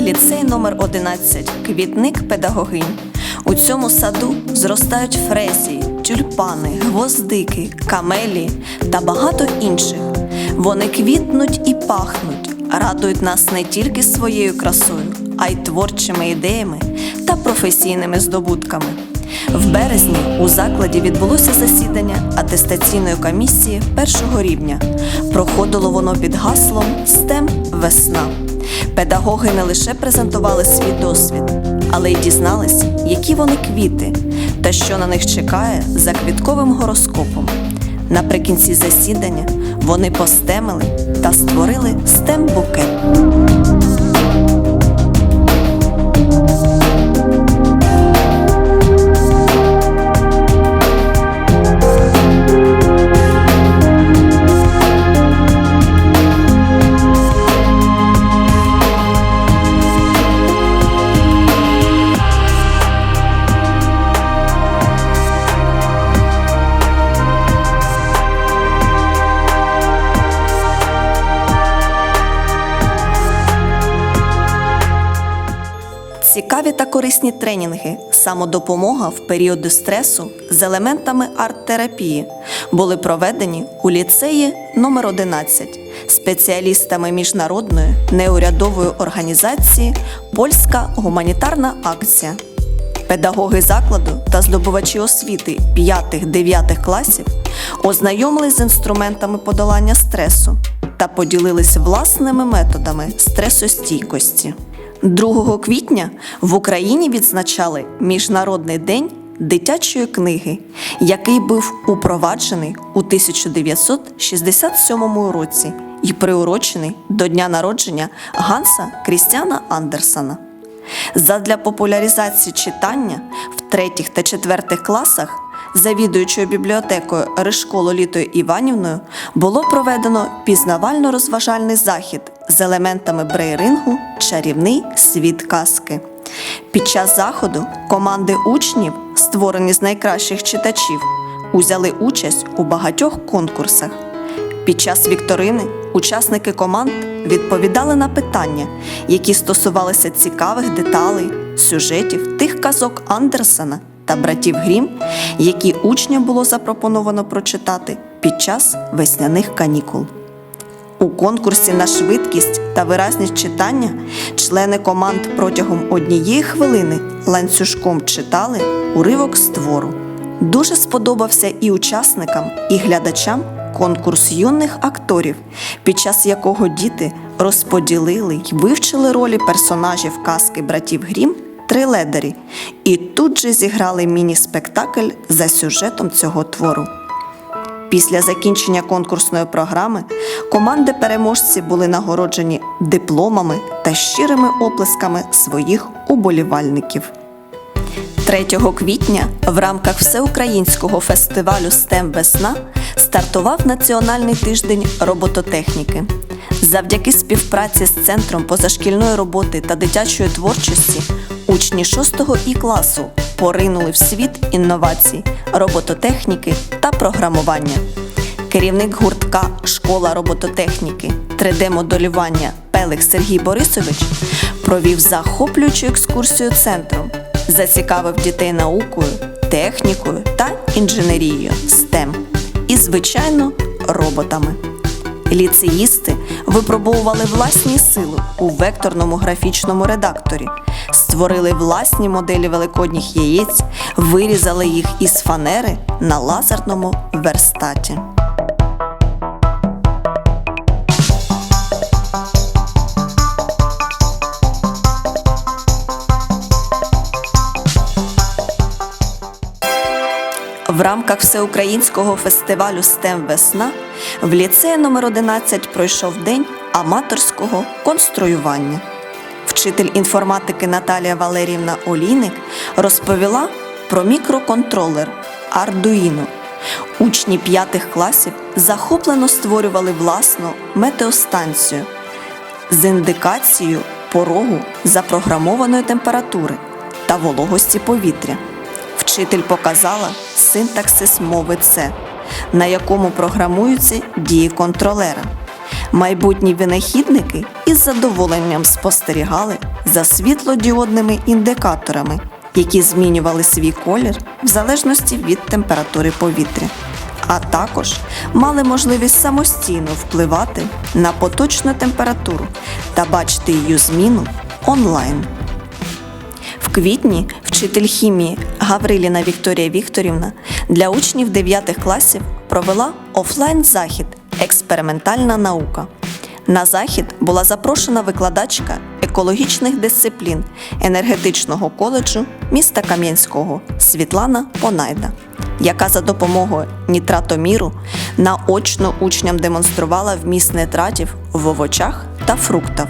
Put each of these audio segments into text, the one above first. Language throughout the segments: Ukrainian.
ліцей номер 11 квітник педагогинь. У цьому саду зростають фрезії, тюльпани, гвоздики, камелії та багато інших. Вони квітнуть і пахнуть, радують нас не тільки своєю красою, а й творчими ідеями та професійними здобутками. В березні у закладі відбулося засідання атестаційної комісії першого рівня. Проходило воно під гаслом STEM весна. Педагоги не лише презентували свій досвід, але й дізнались, які вони квіти та що на них чекає за квітковим гороскопом. Наприкінці засідання вони постемили та створили. Цікаві корисні тренінги, самодопомога в періоди стресу з елементами арт-терапії були проведені у ліцеї номер 11 спеціалістами міжнародної неурядової організації Польська гуманітарна акція. Педагоги закладу та здобувачі освіти 5-9 класів ознайомились з інструментами подолання стресу та поділились власними методами стресостійкості. 2 квітня в Україні відзначали Міжнародний день дитячої книги, який був упроваджений у 1967 році і приурочений до дня народження Ганса Крістіана Андерсона. Задля популяризації читання в третіх та четвертих класах завідуючою бібліотекою Ришко Лолітою Іванівною було проведено пізнавально-розважальний захід з елементами брейрингу Чарівний світ казки. Під час заходу команди учнів, створені з найкращих читачів, узяли участь у багатьох конкурсах. Під час вікторини учасники команд відповідали на питання, які стосувалися цікавих деталей, сюжетів тих казок Андерсена та братів Грім, які учням було запропоновано прочитати під час весняних канікул. У конкурсі на швидкість та виразність читання члени команд протягом однієї хвилини ланцюжком читали уривок з твору. Дуже сподобався і учасникам, і глядачам конкурс юних акторів, під час якого діти розподілили й вивчили ролі персонажів казки братів Грім три ледарі і тут же зіграли міні-спектакль за сюжетом цього твору. Після закінчення конкурсної програми команди переможці були нагороджені дипломами та щирими оплесками своїх уболівальників. 3 квітня в рамках всеукраїнського фестивалю STEM Весна стартував Національний тиждень робототехніки. Завдяки співпраці з Центром позашкільної роботи та дитячої творчості учні 6 І класу поринули в світ інновацій, робототехніки та програмування. Керівник гуртка Школа робототехніки 3D-моделювання Пелих Сергій Борисович провів захоплюючу екскурсію центром, зацікавив дітей наукою, технікою та інженерією STEM і, звичайно, роботами. Ліцеїсти випробовували власні сили у векторному графічному редакторі, створили власні моделі великодніх яєць, вирізали їх із фанери на лазерному верстаті. В рамках всеукраїнського фестивалю STEM Весна в ліцеї номер 11 пройшов день аматорського конструювання. Вчитель інформатики Наталія Валеріївна Олійник розповіла про мікроконтролер Arduino. Учні п'ятих класів захоплено створювали власну метеостанцію з індикацією порогу запрограмованої температури та вологості повітря. Вчитель показала синтаксис мови C, на якому програмуються дії контролера. Майбутні винахідники із задоволенням спостерігали за світлодіодними індикаторами, які змінювали свій колір в залежності від температури повітря, а також мали можливість самостійно впливати на поточну температуру та бачити її зміну онлайн. В квітні вчитель хімії Гавриліна Вікторія Вікторівна для учнів 9 класів провела офлайн-захід Експериментальна наука. На захід була запрошена викладачка екологічних дисциплін енергетичного коледжу міста Кам'янського Світлана Понайда, яка за допомогою нітратоміру наочно учням демонструвала вміст нитратів в овочах та фруктах.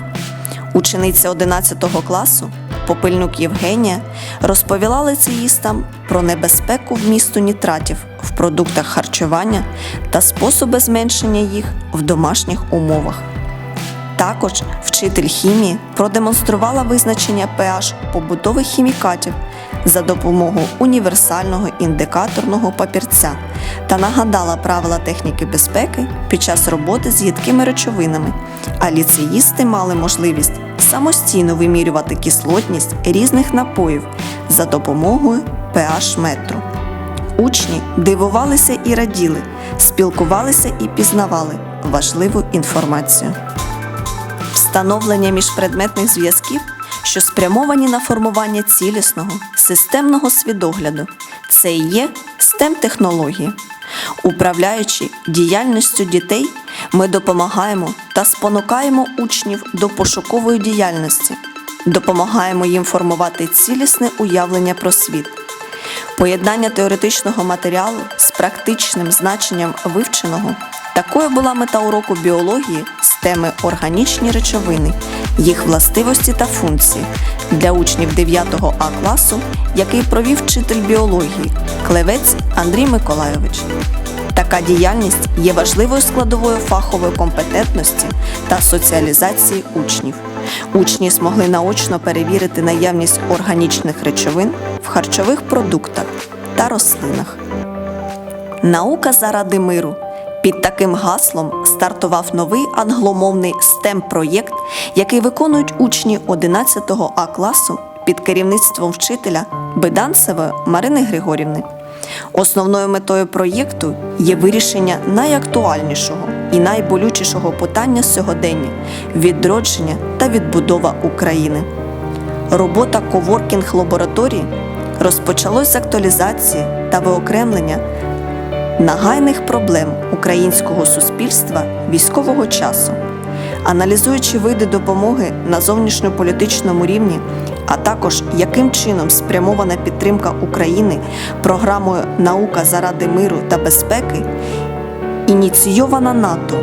Учениця 11 класу Попильнюк Євгенія розповіла лицеїстам про небезпеку вмісту нітратів в продуктах харчування та способи зменшення їх в домашніх умовах. Також вчитель хімії продемонструвала визначення pH побутових хімікатів за допомогою універсального індикаторного папірця та нагадала правила техніки безпеки під час роботи з їдкими речовинами, а ліцеїсти мали можливість самостійно вимірювати кислотність різних напоїв за допомогою pH метру. Учні дивувалися і раділи, спілкувалися і пізнавали важливу інформацію встановлення міжпредметних зв'язків, що спрямовані на формування цілісного системного свідогляду. Це і є stem технології. Управляючи діяльністю дітей, ми допомагаємо та спонукаємо учнів до пошукової діяльності, допомагаємо їм формувати цілісне уявлення про світ. Поєднання теоретичного матеріалу з практичним значенням вивченого такою була мета уроку біології з теми органічні речовини, їх властивості та функції для учнів 9 А класу, який провів вчитель біології Клевець Андрій Миколайович. Така діяльність є важливою складовою фахової компетентності та соціалізації учнів. Учні змогли наочно перевірити наявність органічних речовин в харчових продуктах та рослинах. Наука заради миру. Під таким гаслом стартував новий англомовний stem проєкт який виконують учні 11 А класу під керівництвом вчителя Беданцевої Марини Григорівни. Основною метою проєкту є вирішення найактуальнішого і найболючішого питання сьогодення відродження та відбудова України. Робота коворкінг лабораторії розпочалось з актуалізації та виокремлення нагайних проблем українського суспільства військового часу, аналізуючи види допомоги на зовнішньополітичному рівні, а також яким чином спрямована підтримка України програмою Наука заради миру та безпеки, ініційована НАТО.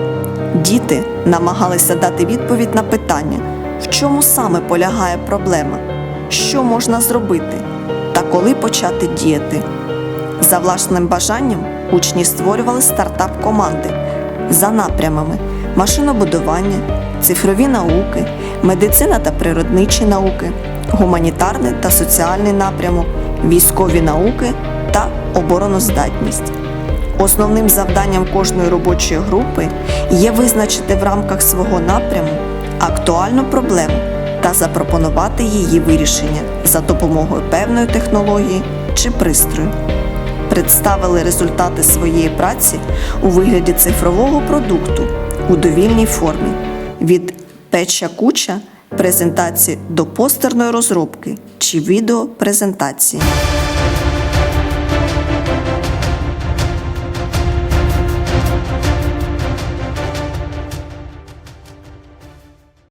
Діти намагалися дати відповідь на питання, в чому саме полягає проблема, що можна зробити та коли почати діяти. За власним бажанням учні створювали стартап-команди за напрямами машинобудування, цифрові науки, медицина та природничі науки, гуманітарний та соціальний напрямок, військові науки та обороноздатність. Основним завданням кожної робочої групи є визначити в рамках свого напряму актуальну проблему та запропонувати її вирішення за допомогою певної технології чи пристрою. Представили результати своєї праці у вигляді цифрового продукту у довільній формі від печа куча презентації до постерної розробки чи відеопрезентації.